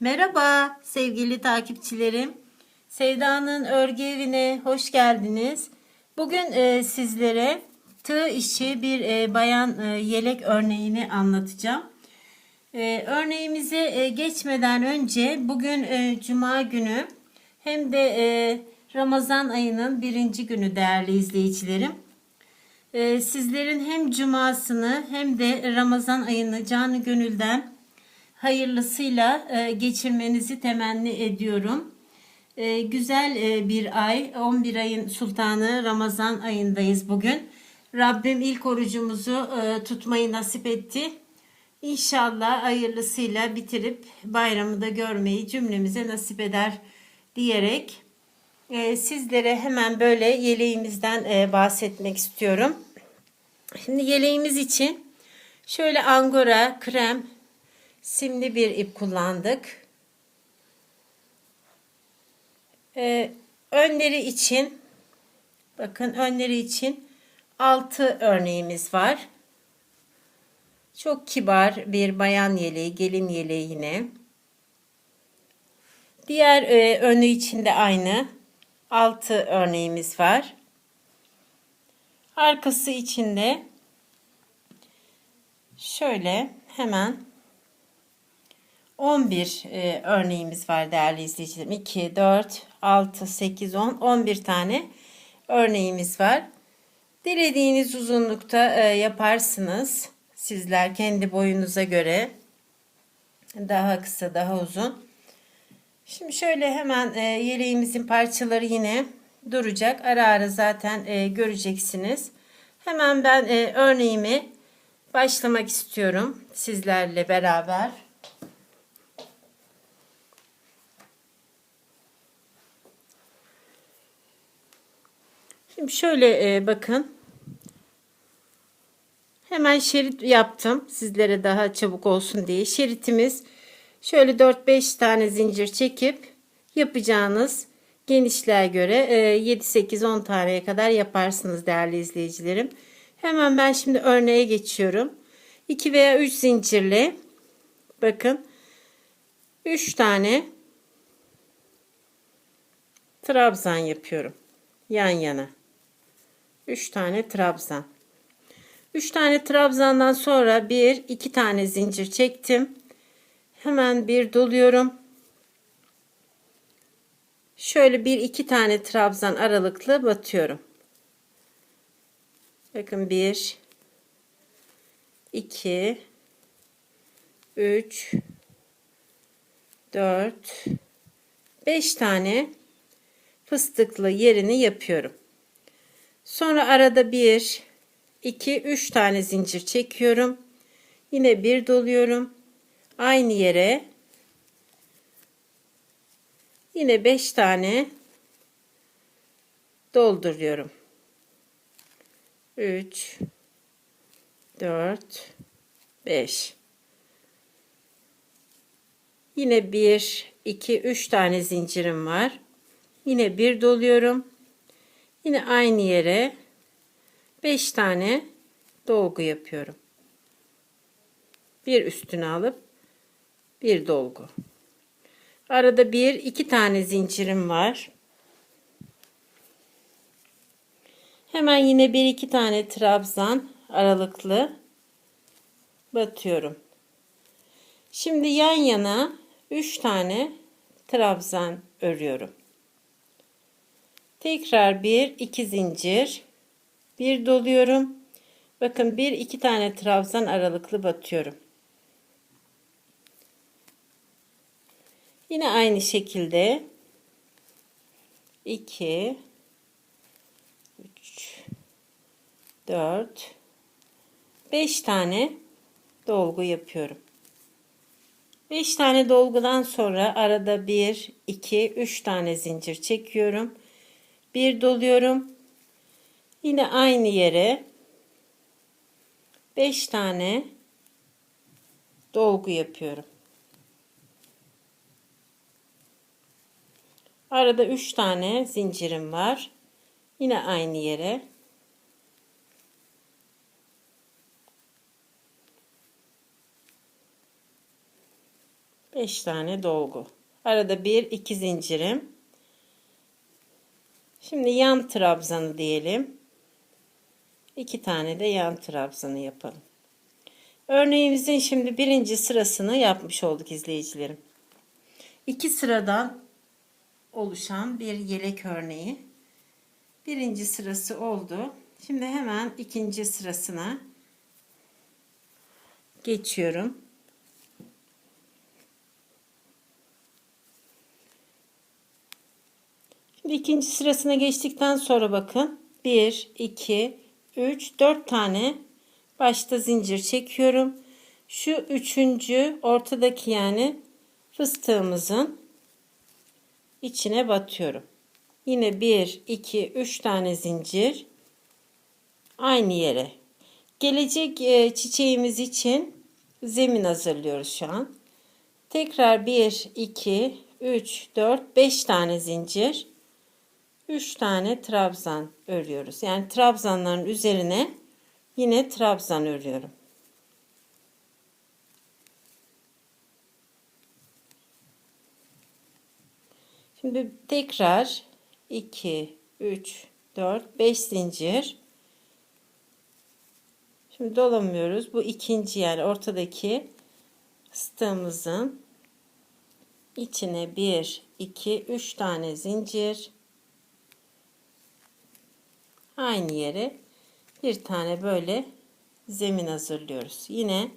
Merhaba sevgili takipçilerim. Sevda'nın örgü evine hoş geldiniz. Bugün e, sizlere tığ işi bir e, bayan e, yelek örneğini anlatacağım. E, örneğimize e, geçmeden önce bugün e, Cuma günü hem de e, Ramazan ayının birinci günü değerli izleyicilerim. E, sizlerin hem cumasını hem de Ramazan ayını canı gönülden hayırlısıyla e, geçirmenizi temenni ediyorum. E, güzel e, bir ay, 11 ayın sultanı Ramazan ayındayız bugün. Rabbim ilk orucumuzu tutmayı nasip etti. İnşallah hayırlısıyla bitirip bayramı da görmeyi cümlemize nasip eder diyerek sizlere hemen böyle yeleğimizden bahsetmek istiyorum. Şimdi yeleğimiz için şöyle angora, krem, simli bir ip kullandık. Ee, önleri için bakın önleri için 6 örneğimiz var. Çok kibar bir bayan yeleği, gelin yeleği yine. Diğer e, önü için de aynı 6 örneğimiz var. Arkası için de şöyle hemen 11 e, örneğimiz var değerli izleyicilerim. 2, 4, 6, 8, 10, 11 tane örneğimiz var. Dilediğiniz uzunlukta e, yaparsınız. Sizler kendi boyunuza göre daha kısa, daha uzun. Şimdi şöyle hemen e, yeleğimizin parçaları yine duracak. Ara ara zaten e, göreceksiniz. Hemen ben e, örneğimi başlamak istiyorum sizlerle beraber. Şimdi şöyle e, bakın. Hemen şerit yaptım. Sizlere daha çabuk olsun diye. Şeritimiz şöyle 4-5 tane zincir çekip yapacağınız genişliğe göre 7-8-10 taneye kadar yaparsınız değerli izleyicilerim. Hemen ben şimdi örneğe geçiyorum. 2 veya 3 zincirle bakın 3 tane trabzan yapıyorum. Yan yana. 3 tane trabzan. 3 tane trabzandan sonra 1 2 tane zincir çektim. Hemen bir doluyorum. Şöyle bir iki tane trabzan aralıklı batıyorum. Bakın 1 2 3 4 5 tane fıstıklı yerini yapıyorum. Sonra arada 1 2 3 tane zincir çekiyorum. Yine bir doluyorum. Aynı yere yine 5 tane dolduruyorum. 3 4 5 Yine 1 2 3 tane zincirim var. Yine bir doluyorum. Yine aynı yere 5 tane dolgu yapıyorum. Bir üstüne alıp bir dolgu. Arada bir iki tane zincirim var. Hemen yine bir iki tane trabzan aralıklı batıyorum. Şimdi yan yana 3 tane trabzan örüyorum. Tekrar bir iki zincir bir doluyorum. Bakın bir iki tane trabzan aralıklı batıyorum. Yine aynı şekilde 2 3 4 5 tane dolgu yapıyorum. 5 tane dolgudan sonra arada 1 2 3 tane zincir çekiyorum. Bir doluyorum. Yine aynı yere 5 tane dolgu yapıyorum. Arada 3 tane zincirim var. Yine aynı yere. 5 tane dolgu. Arada bir iki zincirim. Şimdi yan trabzanı diyelim. 2 tane de yan trabzanı yapalım. Örneğimizin şimdi birinci sırasını yapmış olduk izleyicilerim. İki sıradan oluşan bir yelek örneği. Birinci sırası oldu. Şimdi hemen ikinci sırasına geçiyorum. Şimdi ikinci sırasına geçtikten sonra bakın 1, 2, 3, 4 tane başta zincir çekiyorum. Şu üçüncü ortadaki yani fıstığımızın içine batıyorum. Yine 1, 2, 3 tane zincir aynı yere. Gelecek e, çiçeğimiz için zemin hazırlıyoruz şu an. Tekrar 1, 2, 3, 4, 5 tane zincir. 3 tane trabzan örüyoruz. Yani trabzanların üzerine yine trabzan örüyorum. Şimdi tekrar 2 3 4 5 zincir. Şimdi dolamıyoruz. Bu ikinci yani ortadaki fıstığımızın içine 1 2 3 tane zincir aynı yere bir tane böyle zemin hazırlıyoruz. Yine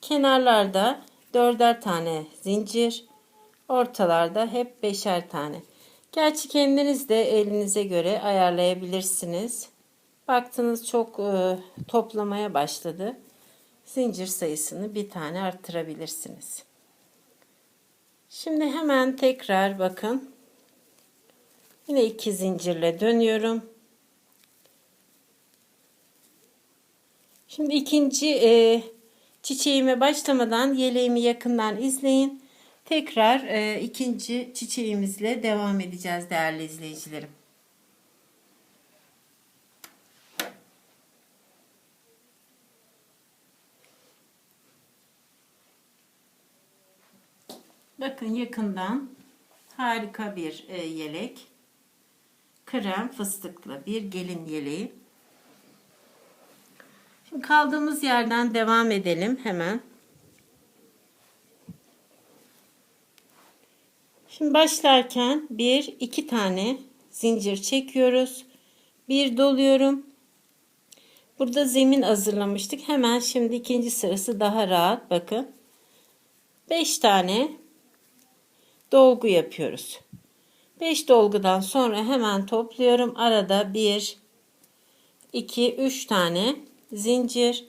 kenarlarda dörder tane zincir, ortalarda hep beşer tane. Gerçi kendiniz de elinize göre ayarlayabilirsiniz. Baktınız çok e, toplamaya başladı. Zincir sayısını bir tane arttırabilirsiniz. Şimdi hemen tekrar bakın. Yine iki zincirle dönüyorum. Şimdi ikinci e, çiçeğime başlamadan yeleğimi yakından izleyin. Tekrar e, ikinci çiçeğimizle devam edeceğiz değerli izleyicilerim. Bakın yakından harika bir e, yelek. Krem fıstıklı bir gelin yeleği. Kaldığımız yerden devam edelim hemen. Şimdi başlarken bir iki tane zincir çekiyoruz. Bir doluyorum. Burada zemin hazırlamıştık. Hemen şimdi ikinci sırası daha rahat. Bakın. 5 tane dolgu yapıyoruz. 5 dolgudan sonra hemen topluyorum. Arada 1 2 3 tane zincir.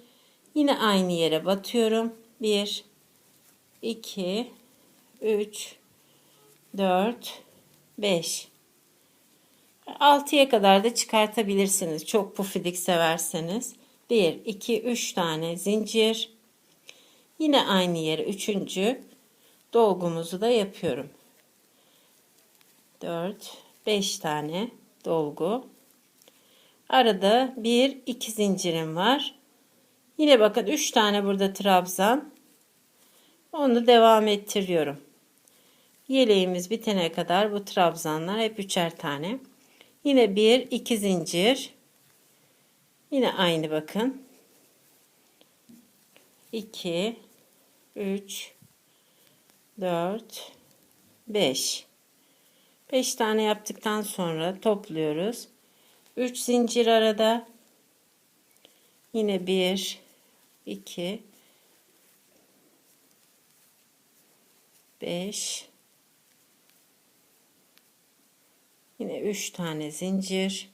Yine aynı yere batıyorum. 1 2 3 4 5 6'ya kadar da çıkartabilirsiniz. Çok pufidik severseniz. 1 2 3 tane zincir. Yine aynı yere üçüncü dolgumuzu da yapıyorum. 4 5 tane dolgu. Arada bir iki zincirim var. Yine bakın üç tane burada trabzan. Onu devam ettiriyorum. Yeleğimiz bitene kadar bu trabzanlar hep üçer tane. Yine bir iki zincir. Yine aynı bakın. 2 3 4 5 5 tane yaptıktan sonra topluyoruz. 3 zincir arada. Yine 1 2 5 yine 3 tane zincir.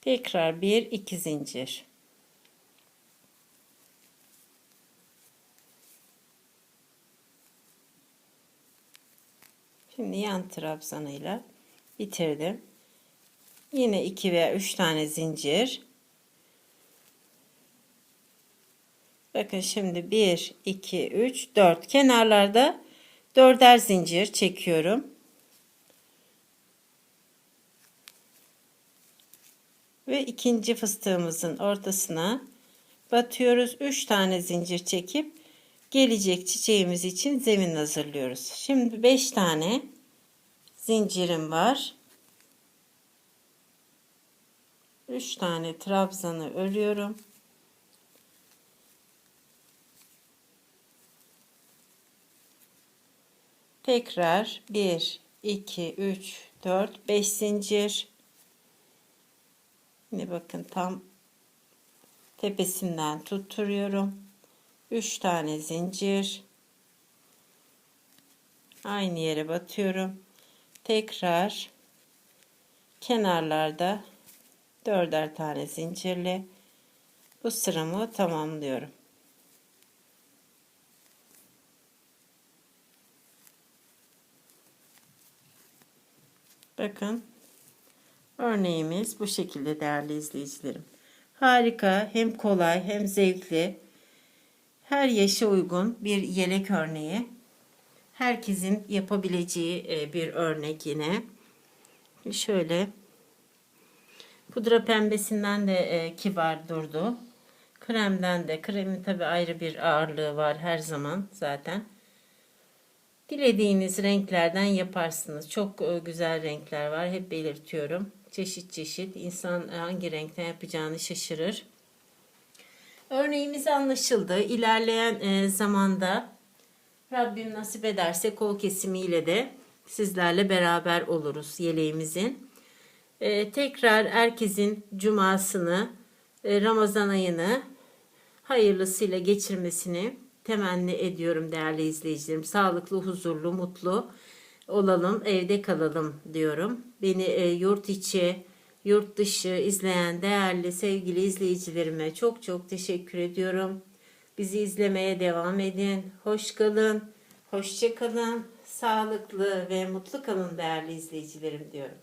Tekrar 1 2 zincir Şimdi yan trabzanıyla bitirdim. Yine 2 veya 3 tane zincir. Bakın şimdi 1, 2, 3, 4 kenarlarda dörder zincir çekiyorum. Ve ikinci fıstığımızın ortasına batıyoruz. 3 tane zincir çekip gelecek çiçeğimiz için zemin hazırlıyoruz. Şimdi 5 tane zincirim var. 3 tane trabzanı örüyorum. Tekrar 1 2 3 4 5 zincir. Yine bakın tam tepesinden tutturuyorum. 3 tane zincir. Aynı yere batıyorum. Tekrar kenarlarda dörder tane zincirle bu sıramı tamamlıyorum. Bakın örneğimiz bu şekilde değerli izleyicilerim. Harika hem kolay hem zevkli her yaşa uygun bir yelek örneği. Herkesin yapabileceği e, bir örnek yine. Şöyle pudra pembesinden de e, kibar durdu. Kremden de kremin tabi ayrı bir ağırlığı var her zaman zaten. Dilediğiniz renklerden yaparsınız. Çok e, güzel renkler var. Hep belirtiyorum. Çeşit çeşit. İnsan hangi renkten yapacağını şaşırır. Örneğimiz anlaşıldı. İlerleyen e, zamanda Rabbim nasip ederse kol kesimiyle de sizlerle beraber oluruz yeleğimizin. E, tekrar herkesin cumasını, e, Ramazan ayını hayırlısıyla geçirmesini temenni ediyorum değerli izleyicilerim. Sağlıklı, huzurlu, mutlu olalım, evde kalalım diyorum. Beni e, yurt içi, yurt dışı izleyen değerli sevgili izleyicilerime çok çok teşekkür ediyorum. Bizi izlemeye devam edin. Hoş kalın, hoşça kalın, sağlıklı ve mutlu kalın değerli izleyicilerim diyorum.